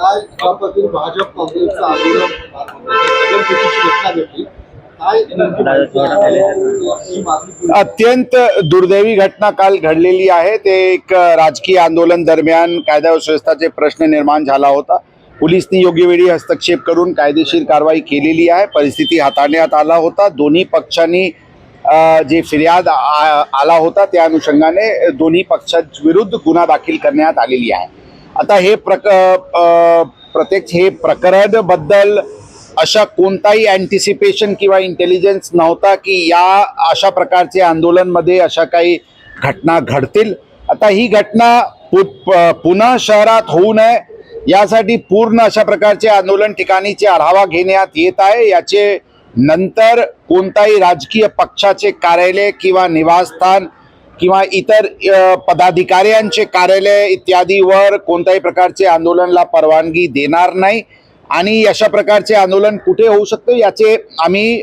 बाबतीत भाजप काँग्रेसचं आंदोलन घटना घडली अत्यंत दुर्दैवी घटना काल घडलेली आहे. ते एक राजकीय आंदोलन दरम्यान कायदा व सुव्यवस्थाचे प्रश्न निर्माण झाला होता. पोलिसनी योग्य वेळी हस्तक्षेप करून कायदेशीर कारवाई केलेली आहे. परिस्थिती हाताळण्यात आला होता. दोन्ही पक्षांनी जे फिर्याद आ- आला होता त्या अनुषंगाने दोन्ही पक्षांविरुद्ध गुन्हा दाखल करण्यात आलेली आहे. आता हे प्रक प्रत्यक्ष हे प्रकरणबद्दल अशा कोणताही अँटिसिपेशन किंवा इंटेलिजन्स नव्हता की या अशा प्रकारचे आंदोलनमध्ये अशा काही घटना घडतील. आता ही घटना पु प- पुन्हा शहरात होऊ नये यासाठी पूर्ण अशा प्रकारचे आंदोलन ठिकाणीचे आढावा घेण्यात येत आहे. याचे नंतर कोणताही राजकीय पक्षाचे कार्यालय किंवा निवासस्थान किंवा इतर पदाधिकाऱ्यांचे कार्यालय इत्यादीवर कोणत्याही प्रकारचे आंदोलनला परवानगी देणार नाही. आणि अशा प्रकारचे आंदोलन कुठे होऊ शकतं याचे आम्ही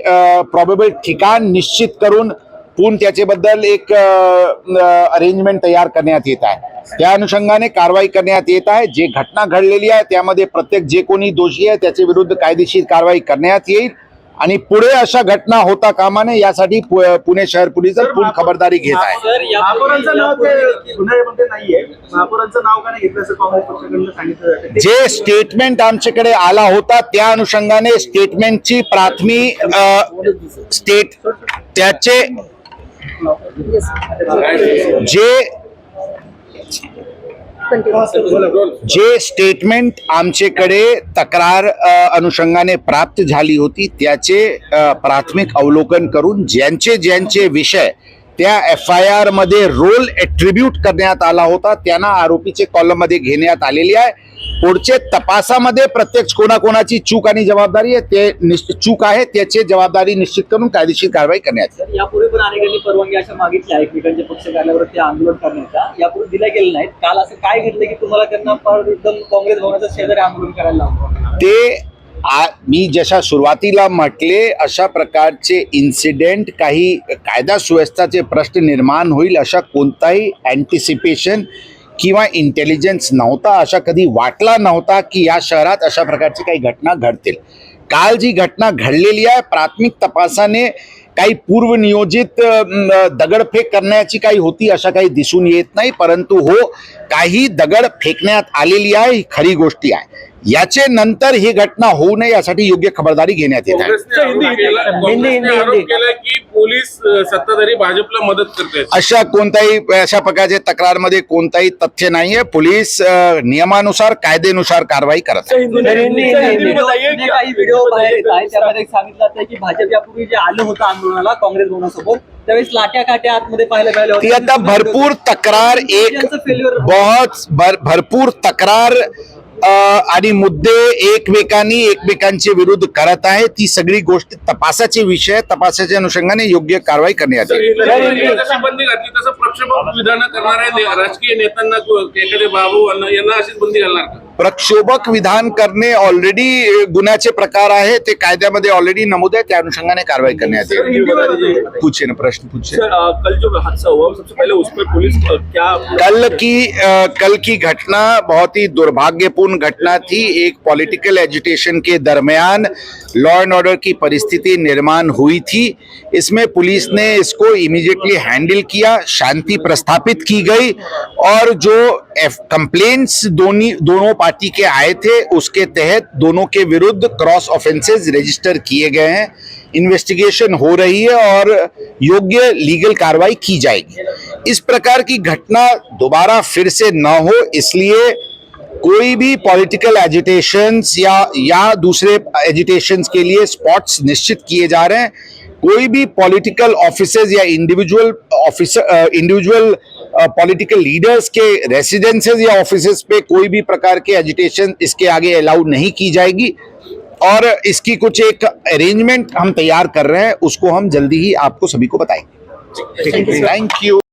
प्रॉबेबल ठिकाण निश्चित करून पुन त्याच्याबद्दल एक अरेंजमेंट तयार करण्यात येत आहे. त्या अनुषंगाने कारवाई करण्यात येत आहे. जे घटना घडलेली आहे त्यामध्ये प्रत्येक जे कोणी दोषी आहे त्याच्या विरुद्ध कायदेशीर कारवाई करण्यात येईल. आणि पुढे अशा घटना होता कामा नये यासाठी पु- पुणे शहर पोलीस पूर्ण खबरदारी घेत आहे. सर या महापौरांचं नाव ते गुन्ह्यामध्ये नाहीये. महापौरांचं नाव का नाही घेतलं असं काँग्रेस पक्षाकडून सांगितलं जातं. जे स्टेटमेंट आमच्याकडे आला होता त्या अनुषंगाने स्टेटमेंटची प्राथमिक स्टेट त्याचे जे जे स्टेटमेंट आमच्याकडे तक्रार अनुषंगाने प्राप्त झाली होती त्याचे प्राथमिक अवलोकन करून ज्यांचे ज्यांचे विषय त्या एफ आय आरमध्ये रोल एट्रिब्यूट करण्यात आला होता. त्यांना आरोपीचे कॉलममध्ये घेण्यात आलेली आहे. पुढचे तपासामध्ये प्रत्यक्ष कोणाकोणाची चूक आणि जबाबदारी आहे ते निश्चित चूक आहे. त्याची जबाबदारी निश्चित करून कायदेशीर कारवाई करण्यात येईल. यापूर्वी पण अनेकांनी परवानगी अशा मागितल्या एकमेकांच्या पक्ष कार्यालयावर ते आंदोलन करण्याच्या यापूर्वी दिल्या गेल्या नाहीत. काल असं काय घडलं की तुम्हाला त्यांना एकदम काँग्रेस भवनाच्या शेजारी आंदोलन करायला लावलं? ते आ, मी जशा सुरुवातीला म्हटले अशा प्रकारचे इन्सिडेंट काही कायदा सुव्यवस्थाचे प्रश्न निर्माण होईल अशा कोणताही अँटिसिपेशन किंवा इंटेलिजन्स नव्हता अशा कधी वाटला नव्हता की या शहरात अशा प्रकारची काही घटना घडतील. काल जी घटना घडलेली आहे प्राथमिक तपासाने काही पूर्वनियोजित दगडफेक करण्याची काही होती अशा काही दिसून येत नाही परंतु हो काही दगड फेकण्यात आलेली आहे ही खरी गोष्टी आहे. याचे नंतर ही घटना होऊ नये यासाठी योग्य खबरदारी घेण्यात येत आहे. काँग्रेसने आरोप केला- काँग्रेसने आरोप केला की पोलीस अ, सत्ताधारी भाजपला मदत करतायत. अशा कोणत्याही अशा प्रकारचे तक्रारमध्ये कोणताही तथ्य नाहीये. पोलीस नियमानुसार कायदेनुसार कारवाई करत आहे जुने काही व्हिडिओ बाहेर येत आहेत त्यामध्ये सांगितलं जातं की भाजप यापूर्वी जे आलं होतं आंदोलनाला काँग्रेस भवनासोबत त्यावेळेस लाट्या काट्या आतमध्ये पाहायला मिळाल्या ती आता भरपूर तक्रार एक बहुत भर- भरपूर तक्रार आणि मुद्दे एकमेकांनी एकमेकांचे विरुद्ध करत आहे. ती सगळी गोष्ट तपासाचे विषय तपासाच्या अनुषंगाने योग्य कारवाई करण्यात आली. राजकीय नेत्यांना बाबू यांना अशीच बंदी घालणार का? प्रक्षोभक विधान करणे ऑलरेडी गुन्ह्याचे प्रकार आहे ते कायद्यामध्ये ऑलरेडी नमूद आहे त्या अनुषंगाने कारवाई करण्यात येईल. पूछे ना प्रश्न पूछे. सर कल जो हादसा हुआ सबसे पहले उस पर पुलिस क्या कल की कल की घटना बहुत ही दुर्भाग्यपूर्ण घटना थी। एक पॉलिटिकल एजुटेशन के दरमियान लॉ एंड ऑर्डर की परिस्थिति निर्माण हुई थी। इसमें पुलिस ने इसको इमीडिएटली हैंडल किया शांति प्रस्थापित की गई और जो कंप्लेंट्स दोनों दोनों पार्टी के आए थे, उसके तहत दोनों के विरुद्ध क्रॉस ऑफेंसेस रजिस्टर किए गए हैं। इन्वेस्टिगेशन हो रही है और योग्य लीगल कार्रवाई की जाएगी। इस प्रकार की घटना दोबारा फिर से न हो, इसलिए कोई भी पॉलिटिकल एजिटेशंस या या दूसरे एजिटेशंस के लिए स्पॉट्स निश्चित किए जा रहे हैं। कोई भी पॉलिटिकल ऑफिसर्स या individual officer individual political leaders के रेसिडेंसेज या ऑफ़िस पे कोई भी प्रकार के एजिटेशन इसके आगे अलाउ नहीं की जाएगी। और इसकी कुछ एक अरेंजमेंट हम तैयार कर रहे हैं उसको हम जल्दी ही आपको सभी को बताएँगे। Thank you